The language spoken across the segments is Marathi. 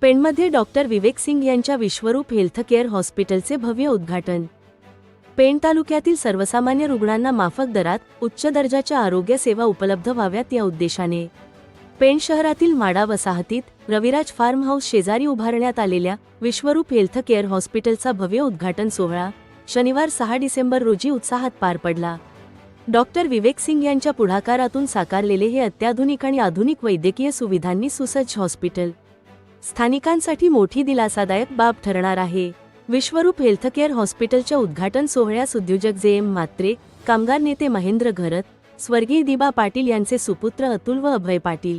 पेणमध्ये डॉक्टर विवेक सिंग यांच्या विश्वरूप हेल्थकेअर हॉस्पिटलचे भव्य उद्घाटन. पेण तालुक्यातील सर्वसामान्य रुग्णांना माफक दरात उच्च दर्जाच्या आरोग्य सेवा उपलब्ध व्हाव्यात या उद्देशाने. पेण शहरातील माडा वसाहतीत रविराज फार्म हाऊस शेजारी उभारण्यात आलेल्या विश्वरूप हेल्थकेअर हॉस्पिटलचा भव्य उद्घाटन सोहळा शनिवार सहा डिसेंबर रोजी उत्साहात पार पडला. डॉक्टर विवेक सिंग यांच्या पुढाकारातून साकारलेले हे अत्याधुनिक आणि आधुनिक वैद्यकीय सुविधांनी सुसज्ज हॉस्पिटल. स्थानिकांसाठी मोठी दिलासादायक बाब ठरणार आहे. विश्वरूप हेल्थकेअर हॉस्पिटलच्या उद्घाटन सोहळ्यास उद्योजक जे एम मात्रे कामगार नेते महेंद्र घरत स्वर्गीय दिबा पाटील यांचे सुपुत्र अतुल व अभय पाटील.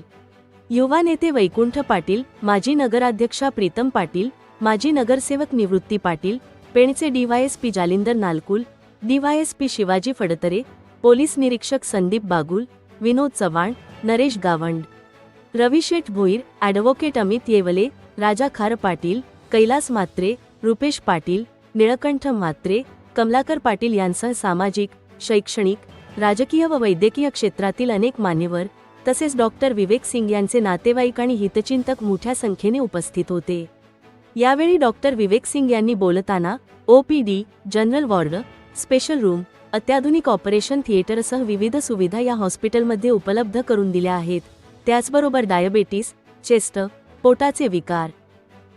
युवा नेते वैकुंठ पाटील माजी नगराध्यक्षा प्रीतम पाटील माजी नगरसेवक Nivrutti Patil पेणचे DYSP Jalindar Nalkul DYSP Shivaji Phadtare police निरीक्षक संदीप बागुल विनोद चव्हाण नरेश गावंड. रवी शेठ भोईर ॲडव्होकेट अमित येवले राजा खार पाटील कैलास मात्रे रुपेश पाटील निळकंठ मात्रे कमलाकर पाटील यांसह सामाजिक शैक्षणिक राजकीय व वैद्यकीय क्षेत्रातील अनेक मान्यवर तसेच डॉक्टर विवेक सिंग यांचे नातेवाईक आणि हितचिंतक मोठ्या संख्येने उपस्थित होते. यावेळी डॉक्टर विवेक सिंग यांनी बोलताना OPD general ward special room अत्याधुनिक ऑपरेशन थिएटरसह विविध सुविधा या हॉस्पिटलमध्ये उपलब्ध करून दिल्या आहेत. त्याचबरोबर डायबेटीस चेस्ट पोटाचे विकार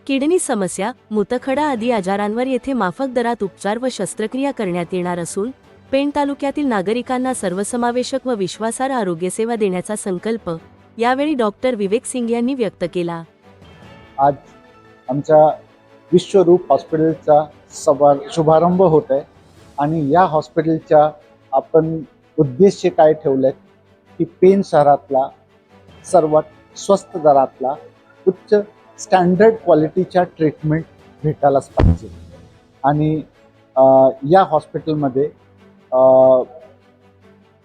किडनी समस्या मुतखडा आदी आजारांवर येथे माफक दरात उपचार व शस्त्रक्रिया करण्यात येणार असून पेण तालुक्यातील नागरिकांना सर्वसमावेशक व विश्वासार्ह आरोग्यसेवा देण्याचा संकल्प यावेळी डॉक्टर विवेक सिंग यांनी व्यक्त केला. आज आमच्या विश्वरूप हॉस्पिटलचा सभा शुभारंभ होत आहे आणि या हॉस्पिटलच्या आपण उद्देश काय ठेवले की पेन शहरातला सर्वात स्वस्त दरातला उच्च स्टँडर्ड क्वालिटीच्या ट्रीटमेंट भेटायलाच पाहिजे. आणि या हॉस्पिटलमध्ये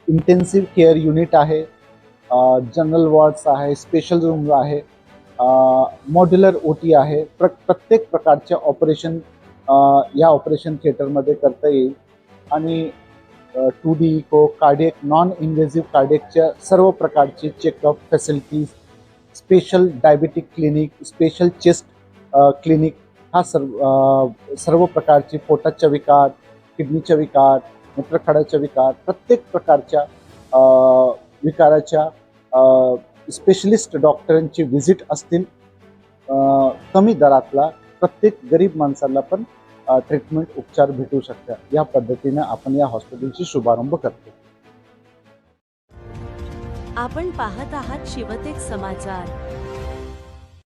इंटेन्सिव्ह केअर युनिट आहे जनरल वॉर्ड्स आहे स्पेशल रूम आहे मॉड्युलर ओ टी आहे प्र प्रत्येक प्रकारचे ऑपरेशन या ऑपरेशन थिएटरमध्ये करता येईल. आणि two D echo cardiac non invasive कार्डियकच्या सर्व प्रकारचे checkup facilities special diabetic clinic special chest clinic हा सर्व सर्व प्रकारचे पोटाच्या विकार किडनीच्या विकार मूत्रखडाच्या विकार प्रत्येक प्रकारच्या विकाराच्या स्पेशलिस्ट डॉक्टरांची व्हिजिट असतील. कमी दरातला प्रत्येक गरीब माणसाला पण ट्रीटमेंट उपचार भेटू शकतात. या पद्धतीने आपण या हॉस्पिटलची शुभारंभ करतो. आपण पाहत आहात शिवतेक समाचार.